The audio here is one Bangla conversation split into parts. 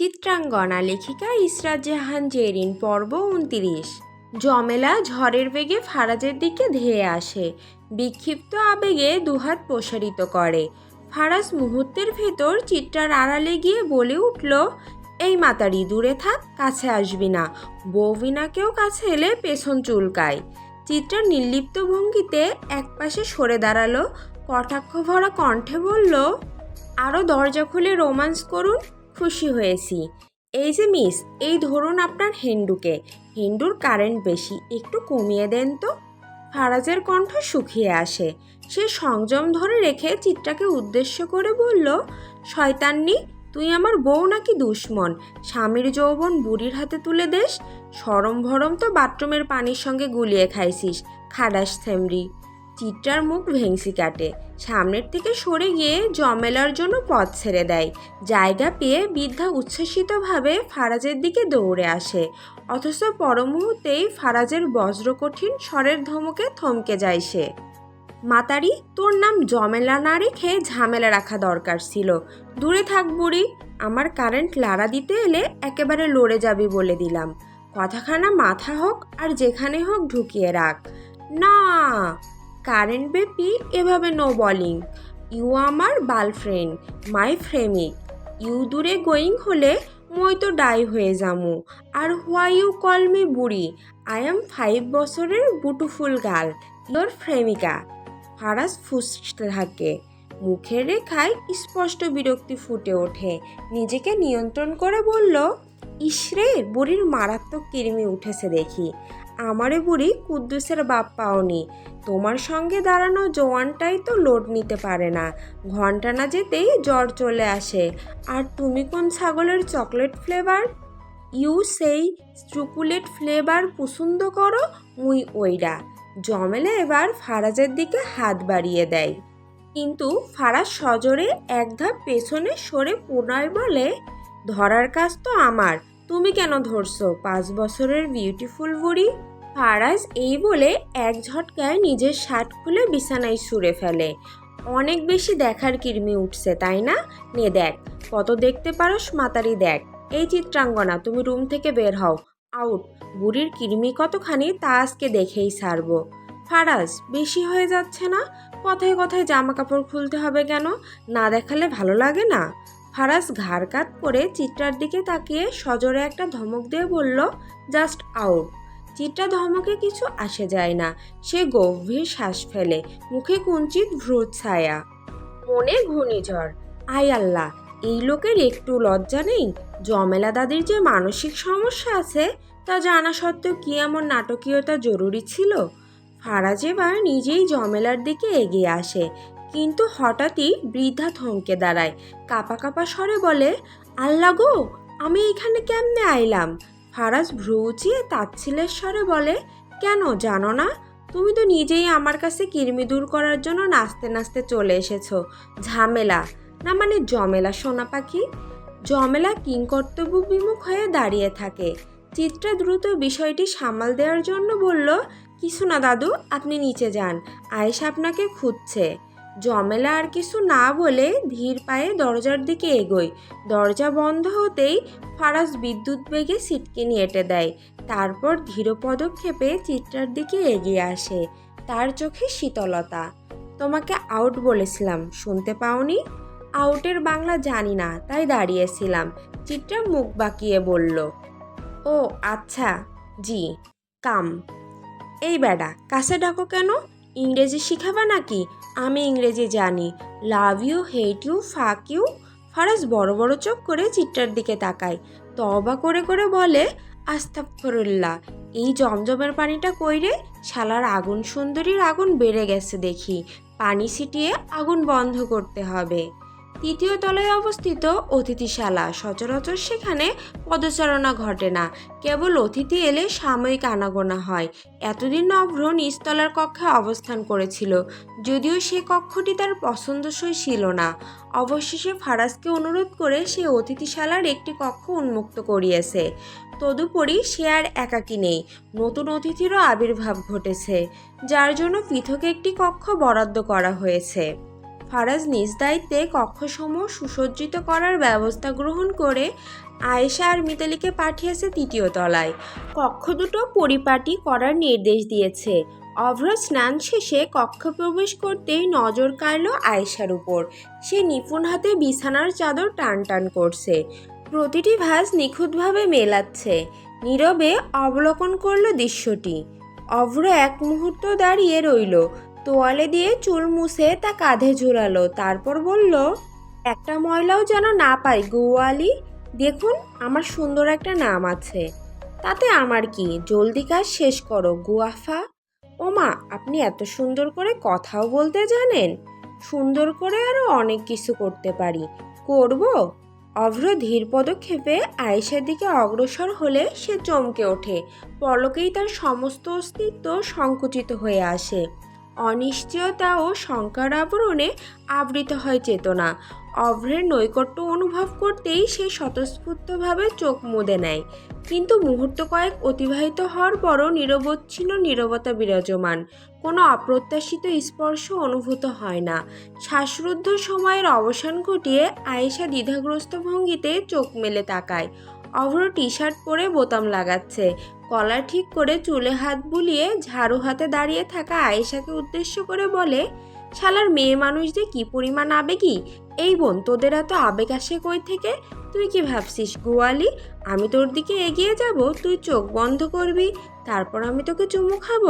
চিত্রাঙ্গনা লেখিকা ইসরাত জাহান জেরিন, পর্ব উনতিরিশ। জমেলা ঝড়ের বেগে ফারাজের দিকে ধেয়ে আসে। বিক্ষিপ্ত আবেগে দুহাত প্রসারিত করে। ফারাজ মুহূর্তের ভেতর চিত্রার আড়ালে গিয়ে বলে উঠল, এই মাতারি, দূরে থাক, কাছে আসবি না। বৌবিনাকেও কাছে এলে পেছন চুলকায়। চিত্রা নির্লিপ্ত ভঙ্গিতে একপাশে সরে দাঁড়াল, কটাক্ষ ভরা কণ্ঠে বলল আরও দরজা খুলে রোমান্স করুন। খুশি হয়েছি। এই যে মিস, এই ধরুন আপনার হেন্ডুকে হেন্ডুর কারেন্ট বেশি, একটু কমিয়ে দেন তো। ফারাজের কণ্ঠ শুকিয়ে আসে। সে সংযম ধরে রেখে চিত্রাকে উদ্দেশ্য করে বলল, শয়তান্নি, তুই আমার বউ নাকি দুশ্মন? স্বামীর যৌবন বুড়ির হাতে তুলে দেস? সরম ভরম তো বাথরুমের পানির সঙ্গে গুলিয়ে খাইছিস। খাডাস থেমরি। চিত্রার মুখ ভেংসি কাটে। সামনের থেকে সরে গিয়ে জমেলার জন্য পথ ছেড়ে দেয়। জায়গা পেয়ে বৃদ্ধা উচ্ছ্বসিতভাবে ফারাজের দিকে দৌড়ে আসে। অথচ পর মুহূর্তেই ফারাজের বজ্রকঠিন স্বরের ধমকে থমকে যায় সে। মাতারি, তোর নাম জমেলা না রেখে ঝামেলা রাখা দরকার ছিল। দূরে থাক বুড়ি, আমার কারেন্ট লাড়া দিতে এলে একেবারে লড়ে যাবি বলে দিলাম। কথাখানা মাথা হোক আর যেখানে হোক ঢুকিয়ে রাখ। না! কারেন্ট বেপি এভাবে নো বলিং ইউ আমার বার্লফ্রেন্ড মাই ফ্রেমিক ইউ দূরে গোয়িং হলে মই তো ডাই হয়ে যামু। আর হোয়াই ইউ কল মি বুড়ি? আই এম ফাইভ বছরের বুটুফুল গার্ল ইয়োর ফ্রেমিকা ফারাজ ফুসতে থাকে। মুখের রেখায় স্পষ্ট বিরক্তি ফুটে ওঠে। নিজেকে নিয়ন্ত্রণ করে বলল ইসরে বুড়ির মারাত্মক কিরমি উঠেছে দেখি। আমারে বুড়ি কুদ্দুসের বাপ পাওনি। তোমার সঙ্গে দাঁড়ানো জোয়ানটাই তো লোড নিতে পারে না। ঘণ্টা না যেতেই জ্বর চলে আসে। আর তুমি কোন ছাগলের চকলেট ফ্লেভার? ইউ সেই চুকুলেট ফ্লেভার পছন্দ করো, মুই ওইরা জমেলে এবার ফারাজের দিকে হাত বাড়িয়ে দেয়। কিন্তু ফারাজ সজোরে এক ধাপ পেছনে সরে পুনরায় বলে, ধরার কাজ তো আমার। তুমি কেন ধরছো? পাঁচ বছরের বিউটিফুল বুড়ি। ফারাজ এই বলে এক ঝটকায় নিজের শার্ট খুলে বিছানায় সুরে ফেলে। অনেক বেশি দেখার কিরমি উঠছে, তাই না? নে দেখ, কত দেখতে পারোস মাতারি দেখ। এই চিত্রাঙ্গনা, তুমি রুম থেকে বের হও। আউট, বুড়ির কিরমি কতখানি তা আজকে দেখেই ছাড়বো ফারাজ, বেশি হয়ে যাচ্ছে না? কথায় কথায় জামা কাপড় খুলতে হবে কেন? না দেখালে ভালো লাগে না? ফারাজ ঘাড় কাত করে চিত্রার দিকে তাকিয়ে সজোরে একটা ধমক দিয়ে বলল, জাস্ট আউট। চিত্রা ধমকে কিছু আসে যায় না। সে গভীর শ্বাস ফেলে। মুখে কুঞ্চিত ভ্রুত ছায়া। মনে ঘূর্ণিঝড়। আই আল্লাহ, এই লোকের একটু লজ্জা নেই? জমেলা দাদির যে মানসিক সমস্যা আছে, তা জানা সত্ত্বেও কি এমন নাটকীয়তা জরুরি ছিল? ফারাজ এবার নিজেই জমেলার দিকে এগিয়ে আসে। কিন্তু হঠাৎই বৃদ্ধা থমকে দাঁড়ায়। কাপা কাপা স্বরে বলে, আল্লাহ গো, আমি এখানে কেমনে আইলাম? ফারাজ ভ্রু উঁচিয়ে তাচ্ছিলের স্বরে বলে, কেন জানো না? তুমি তো নিজেই আমার কাছে কিরমি দূর করার জন্য নাচতে নাচতে চলে এসেছ। ঝামেলা। না মানে জমেলা, সোনা পাখি? জমেলা কিংকর্তব্য বিমুখ হয়ে দাঁড়িয়ে থাকে। চিত্রা দ্রুত বিষয়টি সামাল দেওয়ার জন্য বলল, কিছু না দাদু, আপনি নিচে যান। আয়েশা আপনাকে খুঁজছে। জমেলা আর কিছু না বলে ধীর পায়ে দরজার দিকে এগোয়। দরজা বন্ধ হতেই ফারাজ বিদ্যুৎ বেগে সিটকিনি এঁটে দেয়। তারপর ধীর পদক্ষেপে চিত্রার দিকে এগিয়ে আসে। তার চোখে শীতলতা। তোমাকে আউট বলেছিলাম, শুনতে পাওনি? আউটের বাংলা জানি না, তাই দাঁড়িয়েছিলাম। চিত্রা মুখ বাঁকিয়ে বলল, ও আচ্ছা জি, কাম। এই বেডা, কাছে ডাকো কেন? ইংরেজি শিখাবা নাকি? আমি ইংরেজি জানি। Love you, hate you, fuck you. Faraz বড় বড় চোখ করে চিত্রার দিকে তাকায়। তবা করে করে বলে আস্তাফরুল্লাহ এই জমজমের পানিটা কইরে শালার আগুন সুন্দরীর আগুন বেড়ে গেছে দেখি। পানি ছিটিয়ে আগুন বন্ধ করতে হবে। তৃতীয় তলায় অবস্থিত অতিথিশালা। সচরাচর সেখানে পদচারণা ঘটে না। কেবল অতিথি এলে সাময়িক আনাগোনা হয়। এতদিন অভ্র নিচতলার কক্ষে অবস্থান করেছিল। যদিও সে কক্ষটি তার পছন্দসই ছিল না। অবশেষে ফারাজকে অনুরোধ করে সে অতিথিশালার একটি কক্ষ উন্মুক্ত করিয়েছে। তদুপরি সে আর একাকী নেই। নতুন অতিথিরও আবির্ভাব ঘটেছে, যার জন্য পৃথক একটি কক্ষ বরাদ্দ করা হয়েছে। ফারাজ নিজ দায়িত্বে কক্ষসমূহ সুসজ্জিত করার ব্যবস্থা গ্রহণ করে আয়েশা আর মিতালিকে পাঠিয়েছে তৃতীয় তলায়। কক্ষ দুটো পরিপাটি করার নির্দেশ দিয়েছে। অভ্র স্নান শেষে কক্ষ প্রবেশ করতেই নজর কাড়ল আয়েশার উপর। সে নিপুণ হাতে বিছানার চাদর টান টান করছে। প্রতিটি ভাঁজ নিখুঁতভাবে মেলাচ্ছে। নীরবে অবলোকন করল দৃশ্যটি। অভ্র এক মুহূর্ত দাঁড়িয়ে রইল। তোয়ালে দিয়ে চুল মুছে তা কাঁধে ঝুলালো। তারপর বলল, একটা ময়লাও যেন না পাই গোয়ালি দেখুন, আমার সুন্দর একটা নাম আছে। তাতে আমার কি? জলদি কাজ শেষ করো গুয়াফা ওমা, আপনি এত সুন্দর করে কথাও বলতে জানেন। সুন্দর করে আরও অনেক কিছু করতে পারি। করব? অভ্র ধীর পদক্ষেপে আয়েশার দিকে অগ্রসর হলে সে চমকে ওঠে। পলকেই তার সমস্ত অস্তিত্ব সংকুচিত হয়ে আসে। অনিশ্চয়তা ও শঙ্কার আবরণে আবৃত হয় চেতনা। অভ্রের নৈকট্য অনুভব করতেই সে স্বতঃস্ফূর্তভাবে চোখ মুদে নেয়। কিন্তু মুহূর্ত কয়েক অতিবাহিত হওয়ার পরও নিরবচ্ছিন্ন নীরবতা বিরাজমান। কোনো অপ্রত্যাশিত স্পর্শ অনুভূত হয় না। শ্বাসরুদ্ধ সময়ের অবসান ঘটিয়ে আয়েশা দ্বিধাগ্রস্ত ভঙ্গিতে চোখ মেলে তাকায়। অভ্র টি শার্ট পরে বোতাম লাগাচ্ছে। কলার ঠিক করে চুলে হাত বুলিয়ে ঝাড়ু হাতে দাঁড়িয়ে থাকা আয়েশাকে উদ্দেশ্য করে বলে, শালার মেয়ে মানুষ মানুষদের কি পরিমাণ আবেগী? এই বোন, তোদের এত আবেগ আসে কই থেকে? তুই কি ভাবছিস গোয়ালি? আমি তোর দিকে এগিয়ে যাব, তুই চোখ বন্ধ করবি, তারপর আমি তোকে চুমু খাব,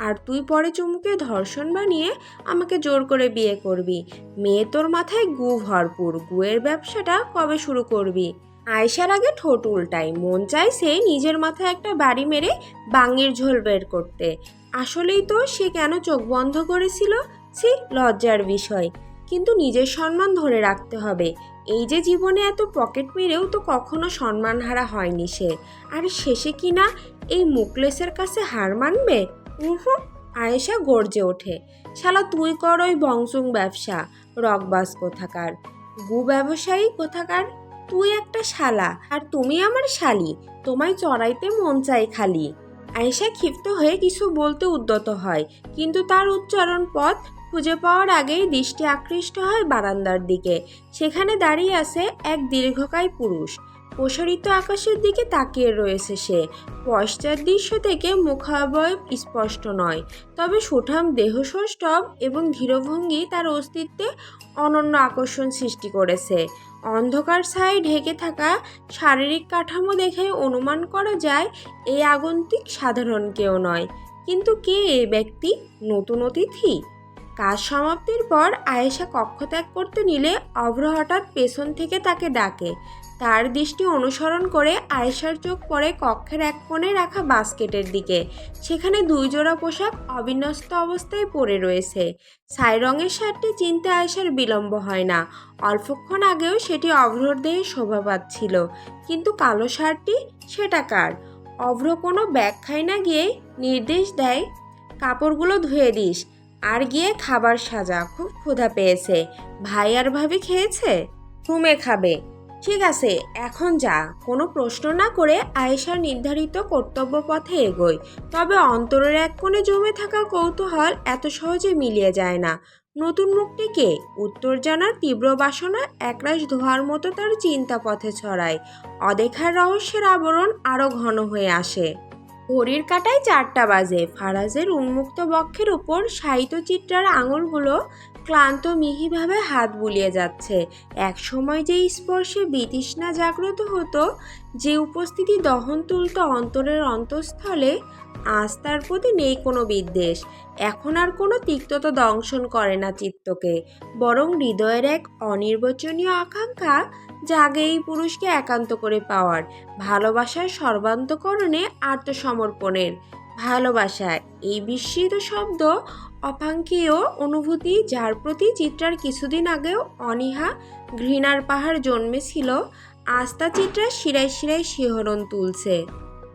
আর তুই পরে চুমুকে ধর্ষণ বানিয়ে আমাকে জোর করে বিয়ে করবি। মেয়ে তোর মাথায় গু ভরপুর, গুয়ের ব্যবসাটা কবে শুরু করবি? আয়সার আগে ঠোঁট উল্টাই মন চাইছে নিজের মাথায় একটা বাড়ি মেরে বাঙের ঝোল বের করতে। আসলেই তো সে কেন চোখ বন্ধ করেছিল? সে লজ্জার বিষয়। কিন্তু নিজের সম্মান ধরে রাখতে হবে। এই যে জীবনে এত পকেট মেরেও তো কখনো সম্মানহারা হয়নি সে। আর শেষে কি না এই মুকলেসের কাছে হার মানবে? উহু, আয়েশা গর্জে ওঠে। শালা, তুই কর ওই বংশুং ব্যবসা। রকবাস কোথাকার? গু ব্যবসায়ী কোথাকার? তুই একটা শালা আর তুমি আমার শালি। তোমায় চড়াইতে মন চাই খালি। আয়েশা ক্ষিপ্ত হয়ে কিছু বলতে উদ্যত হয়, কিন্তু তার উচ্চারণ পথ খুঁজে পাওয়ার আগেই দৃষ্টি আকৃষ্ট হয় বারান্দার দিকে। সেখানে দাঁড়িয়ে আছে এক দীর্ঘকায় পুরুষ। প্রসারিত আকাশের দিকে তাকিয়ে রয়েছে সে। পশ্চাৎ দৃশ্য থেকে মুখাবয় স্পষ্ট নয়, তবে সুঠাম দেহসষ্টব এবং ধীরভঙ্গি তার অস্তিত্বে অনন্য আকর্ষণ সৃষ্টি করেছে। অন্ধকার ছায় ঢেকে থাকা শারীরিক কাঠামো দেখে অনুমান করা যায় এই আগন্তিক সাধারণ কেউ নয়। কিন্তু কে এ ব্যক্তি? নতুন অতিথি? কাজ সমাপ্তির পর আয়েশা কক্ষ ত্যাগ করতে নিলে অভ্র হঠাৎ পেছন থেকে তাকে ডাকে। তার দৃষ্টি অনুসরণ করে আয়েশার চোখ পড়ে কক্ষের এক কোণে রাখা বাস্কেটের দিকে। সেখানে দুই জোড়া পোশাক অবিন্যস্ত অবস্থায় পড়ে রয়েছে। ছাই রঙের শার্টটি চিনতে আয়েশার বিলম্ব হয় না। অল্পক্ষণ আগেও সেটি অভ্রর দেহে শোভা পাচ্ছিল। কিন্তু কালো শার্টটি, সেটা কার? অভ্র কোনো ব্যাখ্যায় না গিয়ে নির্দেশ দেয়, কাপড়গুলো ধুয়ে দিস। আর গিয়ে খাবার সাজা। খুব ক্ষুধা পেয়েছে। ভাই আর ভাবি খেয়েছে? রুমে খাবে। ঠিক আছে, এখন যা। কোনো প্রশ্ন না করে আয়েশার নির্ধারিত কর্তব্য পথে এগোয়। তবে অন্তরের এক কোণে জমে থাকা কৌতূহল এত সহজে মিলিয়ে যায় না। নতুন মুখটি কে? উত্তর জানার তীব্র বাসনা একরাশ ধোয়ার মতো তার চিন্তা পথে ছড়ায়। অদেখার রহস্যের আবরণ আরও ঘন হয়ে আসে। ঘড়ির কাটায় চারটা বাজে। ফারাজের উন্মুক্ত বক্ষের উপর সাহিত্য চিত্রার আঙুলগুলো ক্লান্ত মিহিভাবে হাত বুলিয়ে যাচ্ছে। এক সময় যে স্পর্শে বিতৃষ্ণা জাগ্রত হতো, যে উপস্থিতি দহন তুলত অন্তরের অন্তঃস্থলে, আজ তার প্রতি নেই কোনো বিদ্বেষ। এখন আর কোনো তিক্ততা দংশন করে না চিত্তকে। বরং হৃদয়ের এক অনির্বচনীয় আকাঙ্ক্ষা জাগে এই পুরুষকে একান্ত করে পাওয়ার, ভালোবাসার সর্বান্তকরণে আত্মসমর্পণের। ভালোবাসা এই বিস্মিত শব্দ অপাঙ্কীয় অনুভূতি যার প্রতি চিত্রার কিছুদিন আগেও অনীহা ঘৃণার পাহাড় জন্মেছিল আস্থা চিত্রার শিরায় শিরায় শিহরণ তুলছে।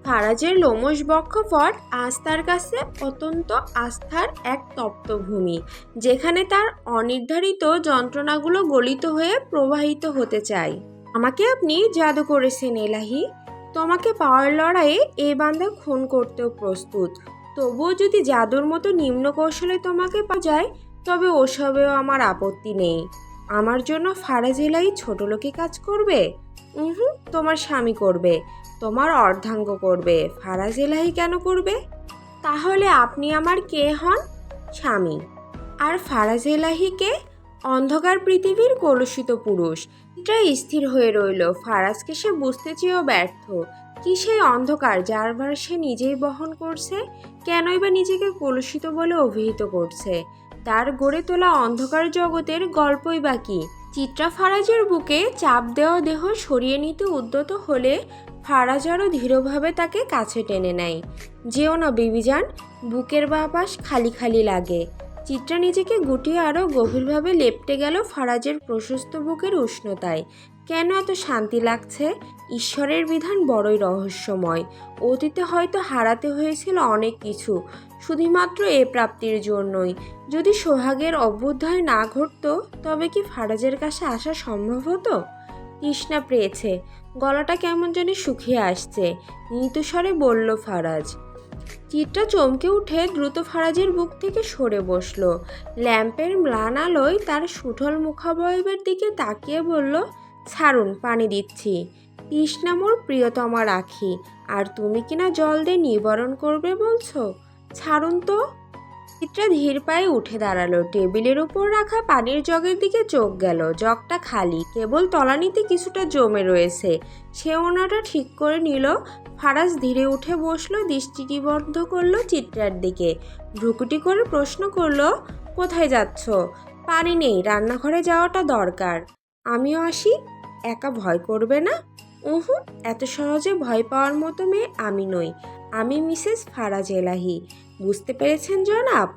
ফারাজের লোমশ বক্ষপট আস্থার কাছে অত্যন্ত আস্থার এক তপ্তভূমি, যেখানে তার অনির্ধারিত যন্ত্রণাগুলো গলিত হয়ে প্রবাহিত হতে চায়। আমাকে আপনি জাদু করেছেন, এলাহি। তোমাকে পাওয়ার লড়াইয়ে এই বান্দা খুন করতেও প্রস্তুত। তবুও যদি জাদুর মতো নিম্ন কৌশলে তোমাকে পাওয়া যায়, তবে ওসবেও আমার আপত্তি নেই। আমার জন্য ফারাজ এলাই ছোট লোকে কাজ করবে? হুম তোমার স্বামী করবে, তোমার অর্ধাঙ্গ করবে। ফারাজ এলাহি কেন করবে? তাহলে আপনি আমার কে হন? স্বামী। আর ফারাজ এলাহিকে অন্ধকার পৃথিবীর কলুষিত পুরুষ। এটা স্থির হয়ে রইল। ফারাজকে সে বুঝতে চেয়েও ব্যর্থ। কি সেই অন্ধকার যার ভার সে নিজেই বহন করছে? কেনই বা নিজেকে কলুষিত বলে অভিহিত করছে? তার গড়ে তোলা অন্ধকার জগতের গল্পই বা কি? চিত্রা ফারাজের বুকে চাপ দেওয়া দেহ সরিয়ে নিতে উদ্যত হলে ফারাজ আরও ধীরভাবে তাকে কাছে টেনে নেয়। যেও না বিবিজান বুকের বাপাস খালি খালি লাগে। চিত্রা নিজেকে গুটিয়ে আরও গভীরভাবে লেপটে গেল ফারাজের প্রশস্ত বুকের উষ্ণতায়। কেন এত শান্তি লাগছে? ঈশ্বরের বিধান বড়ই রহস্যময়। অতীতে হয়তো হারাতে হয়েছিল অনেক কিছু, শুধুমাত্র এ প্রাপ্তির জন্যই। যদি সোহাগের অভ্যুদয় না ঘটতো, তবে কি ফারাজের কাছে আসা সম্ভব হতো? তৃষ্ণা পেয়েছে। গলাটা কেমন জানি শুকিয়ে আসছে। মৃদুস্বরে বলল ফারাজ চিত্রা চমকে উঠে দ্রুত ফারাজের বুক থেকে সরে বসল। ল্যাম্পের ম্লান আলোয় তার সুঠল মুখাবয়বের দিকে তাকিয়ে বলল, ছাড়ুন, পানি দিচ্ছি। তৃষ্ণা মোর প্রিয়তমা রাখি। আর তুমি কিনা জল দিয়ে নিবারণ করবে বলছো? ছাড়ুন তো। চিত্রা ধীর পায়ে উঠে দাঁড়াল। টেবিলের উপর রাখা পানির জগের দিকে চোখ গেল। জগটা খালি, কেবল তলানিতে কিছুটা জমে রয়েছে। সে ওনাটা ঠিক করে নিল। ফারাজ ধীরে উঠে বসল, দৃষ্টিটি বন্ধ করল চিত্রার দিকে। ভ্রুকুটি করে প্রশ্ন করল, কোথায় যাচ্ছ? পানি নেই, রান্নাঘরে যাওয়াটা দরকার। আমিও আসি। একা ভয় করবে না? উহু, এত সহজে ভয় পাওয়ার মতো মেয়ে আমি নই। আমি মিসেস ফারাজ এলাহি। বুঝতে পেরেছেন, জনাব?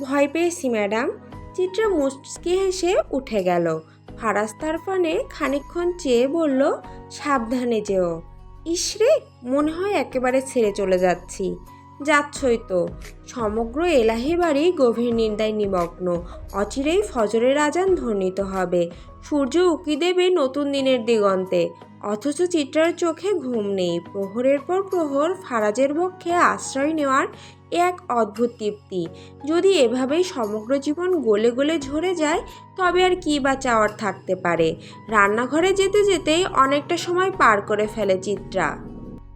ভয় পেয়েছি, ম্যাডাম। চিত্রা মুচকি হেসে উঠে গেল। ফারাজ তার পানে খানিকক্ষণ চেয়ে বলল, সাবধানে যেও। ইসরে মনে হয় একেবারে ছেড়ে চলে যাচ্ছি। যাচ্ছই তো। সমগ্র এলাহি বাড়ি গভীর নিন্দায় নিমগ্ন। অচিরেই ফজরের আজান ধ্বনিত হবে। সূর্য উকি দেবে নতুন দিনের দিগন্তে। অথচ চিত্রার চোখে ঘুম নেই। প্রহরের পর প্রহর ফারাজের পক্ষে আশ্রয় নেওয়ার এক অদ্ভুত তৃপ্তি। যদি এভাবেই সমগ্র জীবন গলে গলে ঝরে যায়, তবে আর কী বা চাওয়ার থাকতে পারে? রান্নাঘরে যেতে যেতেই অনেকটা সময় পার করে ফেলে চিত্রা।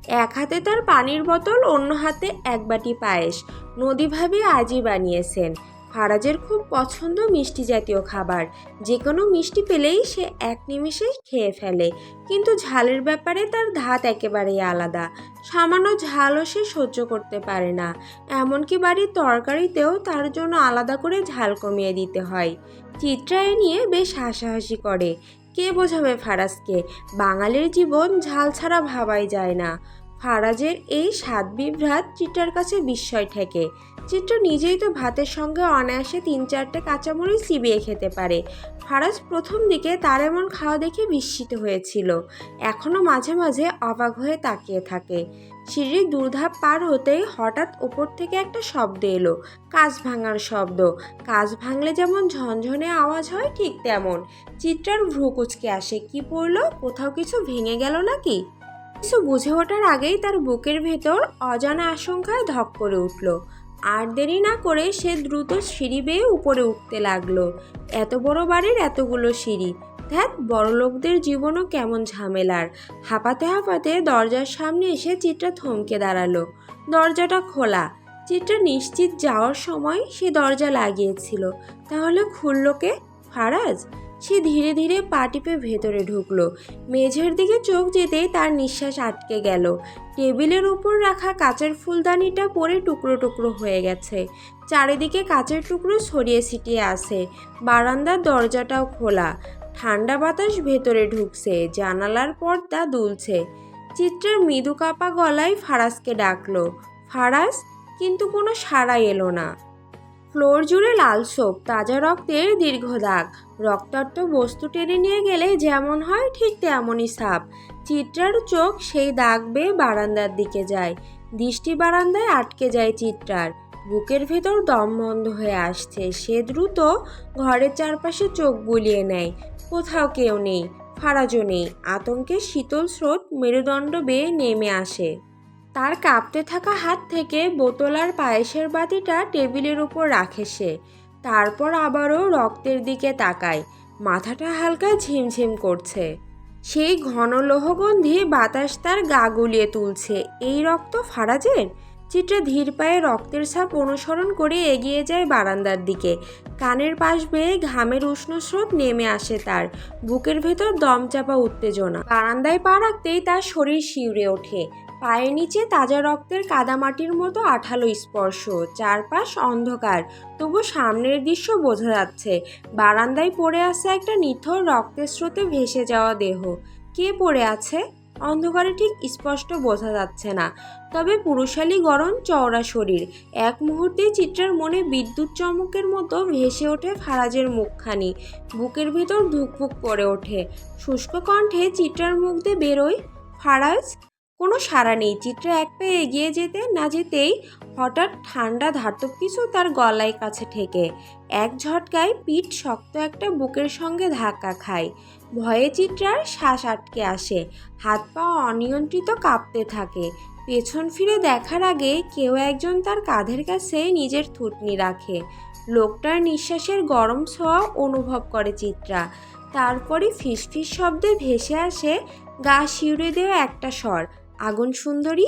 এক হাতে তার পানির বোতল, অন্য হাতে এক বাটি পায়েস। নদী ভাবি আজই বানিয়েছেন। ফারাজের খুব পছন্দ মিষ্টি জাতীয় খাবার। যে কোনো মিষ্টি পেলেই সে এক নিমিষে খেয়ে ফেলে। কিন্তু ঝালের ব্যাপারে তার ধাত একেবারেই আলাদা। সামান্য ঝালও সে সহ্য করতে পারে না। এমনকি বাড়ির তরকারিতেও তার জন্য আলাদা করে ঝাল কমিয়ে দিতে হয়। চিত্রা এ নিয়ে বেশ হাসাহাসি করে। কে বোঝাবে ফারাজকে? বাঙালির জীবন ঝাল ছাড়া ভাবাই যায় না। ফারাজের এই স্বাদ বিভ্রাট চিত্রার কাছে বিস্ময় ঠেকে। চিত্র নিজেই তো ভাতের সঙ্গে অনায়াসে তিন চারটে কাঁচামরিচ চিবিয়ে খেতে পারে। ফারাজ প্রথম দিকে তার এমন খাওয়া দেখে বিস্মিত হয়েছিল। এখনও মাঝে মাঝে অবাক হয়ে তাকিয়ে থাকে। সিঁড়ির দুর্ধাপ পার হতেই হঠাৎ ওপর থেকে একটা শব্দ এলো। কাজ ভাঙার শব্দ। কাজ ভাঙলে যেমন ঝনঝনে আওয়াজ হয়, ঠিক তেমন। চিত্রার ভ্রু কুচকে আসে। কি পড়ল? কোথাও কিছু ভেঙে গেল নাকি? কিছু বুঝে ওঠার আগেই তার বুকের ভেতর অজানা আশঙ্কায় ধক করে উঠল। আর দেরি না করে সে দ্রুত সিঁড়ি বেয়ে উপরে উঠতে লাগল। এত বড় বাড়ির এতগুলো সিঁড়ি। ধ্যাত বড় লোকদের জীবনও কেমন ঝামেলার। হাঁপাতে হাঁপাতে দরজার সামনে এসে চিত্রা থমকে দাঁড়াল। দরজাটা খোলা। চিত্রা নিশ্চিত যাওয়ার সময় সে দরজা লাগিয়েছিল। তাহলে খুলল কে? ফারাজ? সে ধীরে ধীরে পা টিপে ভেতরে ঢুকলো। মেঝের দিকে চোখ যেতেই তার নিঃশ্বাস আটকে গেল। টেবিলের উপর রাখা কাচের ফুলদানিটা পরে টুকরো টুকরো হয়ে গেছে। চারিদিকে কাচের টুকরো ছড়িয়ে ছিটিয়ে আছে। বারান্দার দরজাটাও খোলা। ঠান্ডা বাতাস ভেতরে ঢুকছে। জানালার পর্দা দুলছে। চিত্রের মৃদু কাপা গলায় ফারাজকে ডাকলো। ফারাজ কিন্তু কোনো সাড়া এলো না। ফ্লোর জুড়ে লাল সোপ তাজা রক্তের দীর্ঘ দাগ। রক্তাক্ত বস্তু টেনে নিয়ে গেলে যেমন হয় ঠিক তেমনই সাপ। চিত্রার চোখ সেই দাগ বেয়ে বারান্দার দিকে যায়। দৃষ্টি বারান্দায় আটকে যায় চিত্রার। বুকের ভেতর দম বন্ধ হয়ে আসছে। সে দ্রুত ঘরের চারপাশে চোখ বুলিয়ে নেয়। কোথাও কেউ নেই, ফারাজও নেই। আতঙ্কের শীতল স্রোত মেরুদণ্ড বেয়ে নেমে আসে। তার কাঁপতে থাকা হাত থেকে বোতল আর পায়েসের বাতিটা টেবিলের উপর রাখে সে। তারপর আবারও রক্তের দিকে তাকায়। মাথাটা হালকা ঝিমঝিম করছে। সেই ঘন লোহগন্ধি বাতাস তার গা গুলিয়ে তুলছে। এই রক্ত ফারাজের? চিত্রা ধীর পায়ে রক্তের ছাপ অনুসরণ করে এগিয়ে যায় বারান্দার দিকে। কানের পাশ বেয়ে ঘামের উষ্ণ স্রোত নেমে আসে তার। বুকের ভেতর দমচাপা উত্তেজনা। বারান্দায় পা রাখতেই তার শরীর শিউরে ওঠে। পায়ের নিচে তাজা রক্তের কাদামাটির মতো আঠালো স্পর্শ, চারপাশ অন্ধকার। তবু সামনের দৃশ্য বোঝা যাচ্ছে, বারান্দায় পড়ে আছে একটা নিথর রক্তের স্রোতে ভেসে যাওয়া দেহ। কে পড়ে আছে? অন্ধকারে ঠিক স্পষ্ট বোঝা যাচ্ছে না। তবে পুরুষালী গরম চওড়া শরীর। এক মুহূর্তে চিত্রার মনে বিদ্যুৎ চমকের মতো ভেসে ওঠে ফারাজের মুখখানি। বুকের ভেতর ধুকভুক করে ওঠে। শুষ্ক কণ্ঠে চিত্রার মুখ দিয়ে বেরোয়, ফারাজ কোনো সাড়া নেই। চিত্রা এক পায়ে এগিয়ে যেতে না যেতেই হঠাৎ ঠান্ডা ধাতব কিছু তার গলায় কাছে ঠেকে। এক ঝটকায় পিঠ শক্ত একটা বুকের সঙ্গে ধাক্কা খায়। ভয়ে চিত্রার শ্বাস আটকে আসে। হাত পা অনিয়ন্ত্রিত কাঁপতে থাকে। পেছন ফিরে দেখার আগে কেউ একজন তার কাঁধের কাছে নিজের থুতনি রাখে। লোকটার নিঃশ্বাসের গরম ছোঁয়া অনুভব করে চিত্রা। তারপরে ফিসফিস শব্দে ভেসে আসে গা শিউরে দেওয়া একটা স্বর। আগুন সুন্দরী